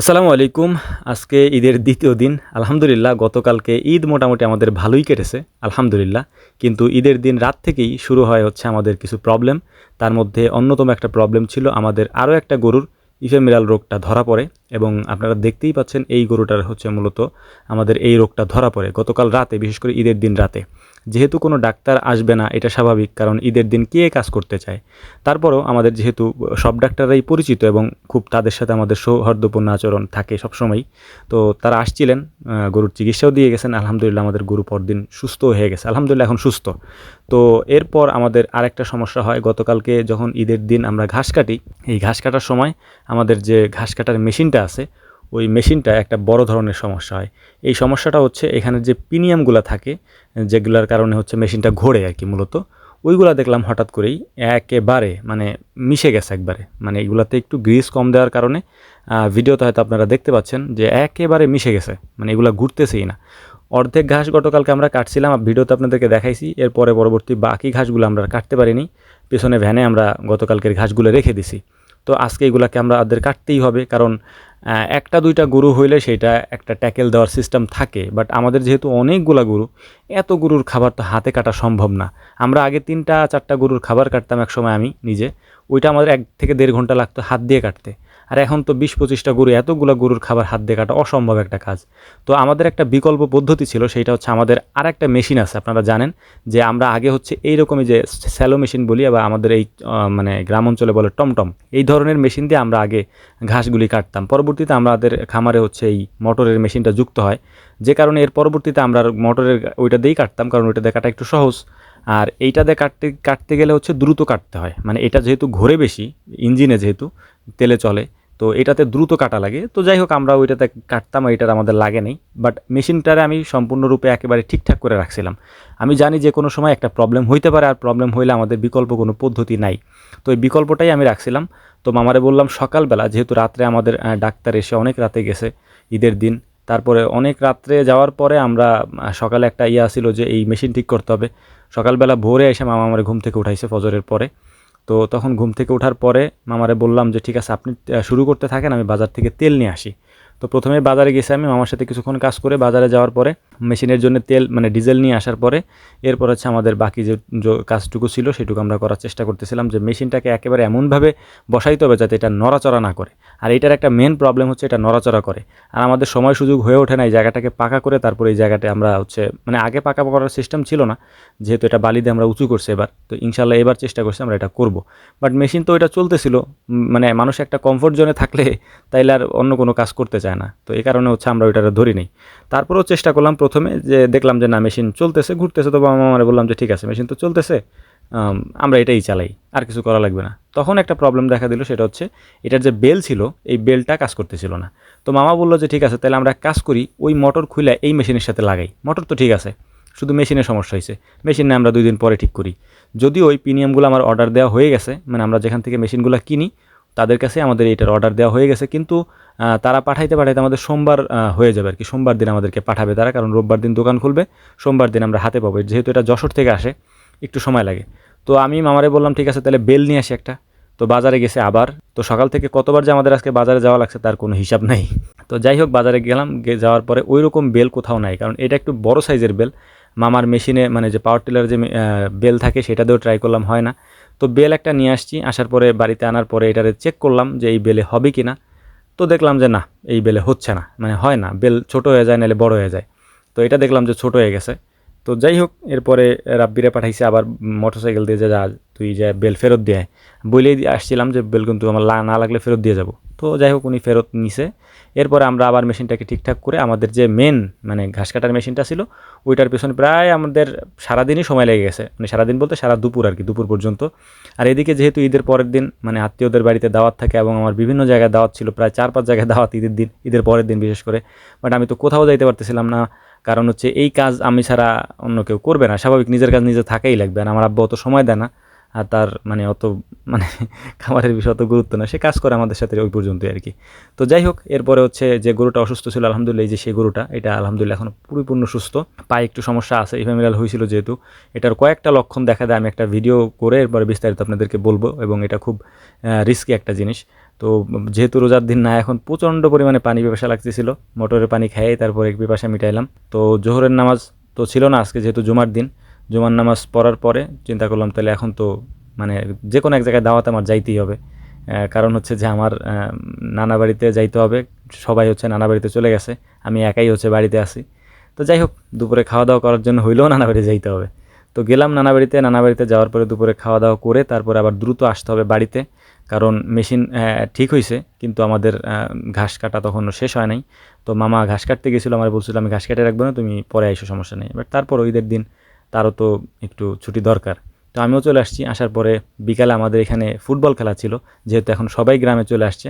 আসসালামু আলাইকুম। আজকে ঈদের দ্বিতীয় দিন। আলহামদুলিল্লাহ, গতকালকে ঈদ মোটামুটি আমাদের ভালোই কেটেছে, আলহামদুলিল্লাহ। কিন্তু ঈদের দিন রাত থেকেই শুরু হয় হচ্ছে আমাদের কিছু প্রবলেম তার মধ্যে অন্যতম একটা প্রবলেম ছিল আমাদের আরও একটা গরুর ইফেমিরাল রোগটা ধরা পড়ে। এবং আপনারা দেখতেই পাচ্ছেন এই গরুটার হচ্ছে মূলত আমাদের এই রোগটা ধরা পড়ে। গতকাল রাতে, বিশেষ করে ঈদের দিন রাতে। যেহেতু কোনো ডাক্তার আসবে না, এটা স্বাভাবিক, কারণ ঈদের দিন কে কাজ করতে চায়? তারপরও আমাদের যেহেতু সব ডাক্তাররাই পরিচিত এবং খুব তাদের সাথে আমাদের সৌহার্দ্যপূর্ণ আচরণ থাকে সবসময়ই, তো তারা আসছিলেন গরুর চিকিৎসাও দিয়ে গেছেন, আলহামদুলিল্লাহ আমাদের গরু পরদিন সুস্থ হয়ে গেছে, আলহামদুলিল্লাহ এখন সুস্থ। তো এরপর আমাদের আরেকটা সমস্যা হয়, গতকালকে যখন ঈদের দিন আমরা ঘাস কাটি, এই ঘাস কাটার সময় আমাদের যে ঘাস কাটার মেশিনটা আছে, ওই মেশিনটা একটা বড় ধরনের সমস্যা হয়। এই সমস্যাটা হচ্ছে এখানে যে পিনিয়ামগুলো থাকে, যেগুলোর কারণে হচ্ছে মেশিনটা ঘোরে আর কি মূলত, ওইগুলা দেখলাম হঠাৎ করেই একেবারে মানে মিশে গেছে একবারে। মানে এগুলাতে একটু গ্রিস কম দেওয়ার কারণে ভিডিওতে হয়তো আপনারা দেখতে পাচ্ছেন যে একেবারে মিশে গেছে মানে এগুলা ঘুরতেছেই না। অর্ধেক ঘাস গতকালকে আমরা কাটছিলাম ভিডিওতে আপনাদেরকে দেখাইছি, এরপরে পরবর্তী বাকি ঘাসগুলো আমরা কাটতে পারিনি, পেছনে ভ্যানে আমরা গতকালকের ঘাসগুলো রেখে দিছি। তো আজকে এগুলাকে আমরা আমাদের কাটতেই হবে, কারণ একটা দুইটা গরু হইলে সেটা একটা ট্যাকেল দেওয়ার সিস্টেম থাকে বাট আমাদের যেহেতু অনেকগুলা গরু, এত গরুর খাবার তো হাতে কাটা সম্ভব না। আমরা আগে তিনটা, চারটা গরুর খাবার কাটতাম একসময় আমি নিজে। ওইটা আমাদের এক থেকে দেড় ঘণ্টা লাগতো হাত দিয়ে কাটতে। আর এখন তো বিশ পঁচিশটা গরু, এতগুলো গরুর খাবার হাত দিয়ে কাটা অসম্ভব একটা কাজ। তো আমাদের একটা বিকল্প পদ্ধতি ছিল সেইটা হচ্ছে আমাদের আর একটা মেশিন আছে, আপনারা জানেন, যে আমরা আগে হচ্ছে এইরকমই যে স্যালো মেশিন বলি বা আমাদের এই মানে গ্রাম অঞ্চলে বলে টমটম, এই ধরনের মেশিন দিয়ে আমরা আগে ঘাসগুলি কাটতাম। পরবর্তীতে আমাদের খামারে হচ্ছে এই মোটরের মেশিনটা যুক্ত হয়। যে কারণে এর পরবর্তীতে আমরা মোটরের ওইটা দিয়েই কাটতাম, কারণ ওইটা দিয়ে কাটা একটু সহজ। আর এইটা দিয়ে কাটতে কাটতে গেলে হচ্ছে দ্রুত কাটতে হয়। মানে এটা যেহেতু ঘোরে বেশি, ইঞ্জিনে যেহেতু তেলে চলে, তো এটাতে দ্রুত কাটা লাগে। তো যাই হোক, আমরা ওইটাতে কাটতাম এটার আমাদের লাগে নেই। বাট মেশিনটারে আমি সম্পূর্ণরূপে একেবারে ঠিকঠাক করে রাখছিলাম। আমি জানি যে কোনো সময় একটা প্রবলেম হইতে পারে, আর প্রবলেম হইলে আমাদের বিকল্প কোনো পদ্ধতি নাই। তো এই বিকল্পটাই আমি রাখছিলাম। তো মামারে বললাম, সকালবেলা যেহেতু রাত্রে আমাদের ডাক্তার এসে অনেক রাতে গেছে, ঈদের দিন, তারপরে অনেক রাত্রে যাওয়ার পরে আমরা সকালে একটা ইয়ে ছিল যে এই মেশিন ঠিক করতে হবে। সকালবেলা ভোরে এসে মামা আমার ঘুম থেকে উঠাইছে ফজরের পরে। তো তখন ঘুম থেকে ওঠার পরে মামারে বললাম যে, ঠিক আছে, আপনি শুরু করতে থাকেন, আমি বাজার থেকে তেল নিয়ে আসি। তো প্রথমে বাজারে গেছি আমি, মামার সাথে কিছুক্ষণ কাজ করে বাজারে যাওয়ার পরে, মেশিনের জন্য তেল মানে ডিজেল নিয়ে আসার পরে, এরপর হচ্ছে আমাদের বাকি যে কাজটুকু ছিল সেটুকু আমরা করার চেষ্টা করতেছিলাম যে মেশিনটাকে একেবারে এমনভাবে বসাইতে হবে যাতে এটা নড়াচড়া না করে। আর এটার একটা মেন প্রবলেম হচ্ছে এটা নড়াচড়া করে। আর আমাদের সময় সুযোগ হয়ে ওঠে না এই জায়গাটাকে পাকা করে তারপরে এই জায়গাটা আমরা হচ্ছে মানে আগে পাকা করার সিস্টেম ছিল না, যেহেতু এটা বালি দিয়ে আমরা উঁচু করছি এবার, তো ইনশাল্লাহ এবার চেষ্টা করছি আমরা এটা করব। বাট মেশিন তো এটা চলতেছিল মানে মানুষ একটা কমফোর্ট জোনে থাকলে তাইলে আর অন্য কোনো কাজ করতে চায় না। তো এই কারণে হচ্ছে আমরা ওইটা ধরি নেই। তারপরেও চেষ্টা করলাম প্রথমে যে দেখলাম যে না মেশিন চলতেছে ঘুরতেছে তো বাবা মামারে বললাম যে ঠিক আছে মেশিন তো চলতেছে আম, আমরা এটাই চালাই আর কিছু করা লাগবে না। তখন একটা প্রবলেম দেখা দিল সেটা হচ্ছে এটার যে বেল ছিল এই বেলটা কাজ করতেছিল না। তো মামা বলল যে ঠিক আছে তাহলে আমরা কাজ করি ওই মোটর খুলে এই মেশিনের সাথে লাগাই। মোটর তো ঠিক আছে শুধু মেশিনের সমস্যা হয়েছে মেশিন না আমরা দুই দিন পরে ঠিক করি। যদিও ওই প্রিমিয়ামগুলো আমার অর্ডার দেওয়া হয়ে গেছে মানে আমরা যেখান থেকে মেশিনগুলো কিনি তাদের কাছে আমাদের এটার অর্ডার দেওয়া হয়ে গেছে। কিন্তু তারা পাঠাইতে পাঠাইতে আমাদের সোমবার হয়ে যাবে আর কি সোমবার দিন আমাদেরকে পাঠাবে তারা, কারণ রোববার দিন দোকান খুলবে। সোমবার দিন আমরা হাতে পাবো। যেহেতু এটা যশোর থেকে আসে, একটু সময় লাগে। তো আমি মামারে বললাম, ঠিক আছে, তাহলে বেল নিয়ে আসি একটা। তো বাজারে গেছে আবার। তো সকাল থেকে কতবার যে আমাদের আজকে বাজারে যাওয়া লাগছে, তার কোনো হিসাব নাই। তো যাই হোক, বাজারে গেলাম যাওয়ার পরে ওই রকম বেল কোথাও নাই। কারণ এটা একটু বড় সাইজের বেল। মামার মেশিনে মানে যে পাওয়ার টিলার যে বেল থাকে সেটা দিয়েও ট্রাই করলাম, হয় না। তো বেল একটা নিয়ে আসছি, আসার পরে বাড়িতে আনার পরে এটারে চেক করলাম যে এই বেলে হবে কি না তো দেখলাম যে না, এই বেলে হচ্ছে না মানে হয় না, বেল ছোট হয়ে যায়, নাহলে বড় হয়ে যায়। তো এটা দেখলাম যে ছোট হয়ে গেছে। তো যাই হোক, এরপরে রাব্বিরে পাঠাইছে আবার মোটরসাইকেল দিয়ে যে তুই যা বেল ফেরত দিয়ে। বলেই আসছিলাম যে বেল কিন্তু আমার না লাগলে ফেরত দিয়ে যাব। তো যাই হোক উনি ফেরত নিছে। এরপরে আমরা আবার মেশিনটাকে ঠিকঠাক করে আমাদের যে মেন মানে ঘাস কাটার মেশিনটা ছিল, ওইটার পেছনে প্রায় আমাদের সারাদিনই সময় লেগে গেছে। মানে সারাদিন বলতে সারা দুপুর আর কি, দুপুর পর্যন্ত। আর এদিকে যেহেতু ঈদের পরের দিন মানে আত্মীয়দের বাড়িতে দাওয়াত থাকে এবং আমার বিভিন্ন জায়গায় দাওয়াত ছিল, প্রায় চার পাঁচ জায়গায় দাওয়াত ঈদের দিন, ঈদের পরের দিন বিশেষ করে। বাট আমি তো কোথাও যাইতে পারতেছিলাম না, কারণ হচ্ছে এই কাজ আমি ছাড়া অন্য কেউ করবে না। স্বাভাবিক নিজের কাজ নিজে থাকাই লাগবে, আর আমার আব্বা অত সময় দেয় না। আর তার মানে অত মানে খাবারের বিষয়ে অত গুরুত্ব না। সে কাজ করে আমাদের সাথে ওই পর্যন্তই আর কি। তো যাই হোক, এরপরে হচ্ছে যে গরুটা অসুস্থ ছিল, আলহামদুলিল্লাহ এই যে সেই গরুটা, এটা আলহামদুলিল্লাহ এখন পরিপূর্ণ সুস্থ। পায়ে একটু সমস্যা আছে ইফেমিরাল হয়েছিল যেহেতু। এটার কয়েকটা লক্ষণ দেখা দেয়, আমি একটা ভিডিও করে এরপরে বিস্তারিত আপনাদেরকে বলব এবং এটা খুব রিস্কি একটা জিনিস। তো যেহেতু রোজার দিন না, এখন প্রচণ্ড পরিমাণে পানি পিপাসা লাগতেছিল। মোটরের পানি খেয়ে তারপরে পিপাসা মিটাইলাম। তো জোহরের নামাজ তো ছিল না, আজকে যেহেতু জুমার দিন। জুমার নামাজ পড়ার পরে চিন্তা করলাম, তাহলে এখন তো মানে যে কোনো এক জায়গায় দাওয়াতে আমার যাইতেই হবে। কারণ হচ্ছে যে আমার নানা বাড়িতে যাইতে হবে, সবাই হচ্ছে নানা বাড়িতে চলে গেছে, আমি একাই হচ্ছে বাড়িতে আছি। তো যাই হোক, দুপুরে খাওয়া দাওয়া করার জন্য হইলেও নানা বাড়ি যাইতে হবে। তো গেলাম নানা বাড়িতে নানা বাড়িতে যাওয়ার পরে দুপুরে খাওয়া দাওয়া করে তারপরে আবার দ্রুত আসতে হবে বাড়িতে, কারণ মেশিন ঠিক হয়েছে কিন্তু আমাদের ঘাস কাটা তখনও শেষ হয় নাই। তো মামা ঘাস কাটতে গেছিল, আমার বলছিল, আমি ঘাস কেটে রাখব না, তুমি পরে আইসো, সমস্যা নেই। বাট তারপর ঈদের দিন তারও তো একটু ছুটি দরকার। তো আমিও চলে আসছি। আসার পরে বিকালে আমাদের এখানে ফুটবল খেলা ছিল, যেহেতু এখন সবাই গ্রামে চলে আসছে।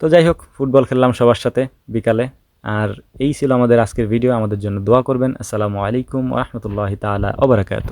তো যাই হোক, ফুটবল খেললাম সবার সাথে বিকালে। আর এই ছিল আমাদের আজকের ভিডিও আমাদের জন্য দোয়া করবেন। আসসালামু আলাইকুম রহমতুল্লাহ তালা ওবরাকাত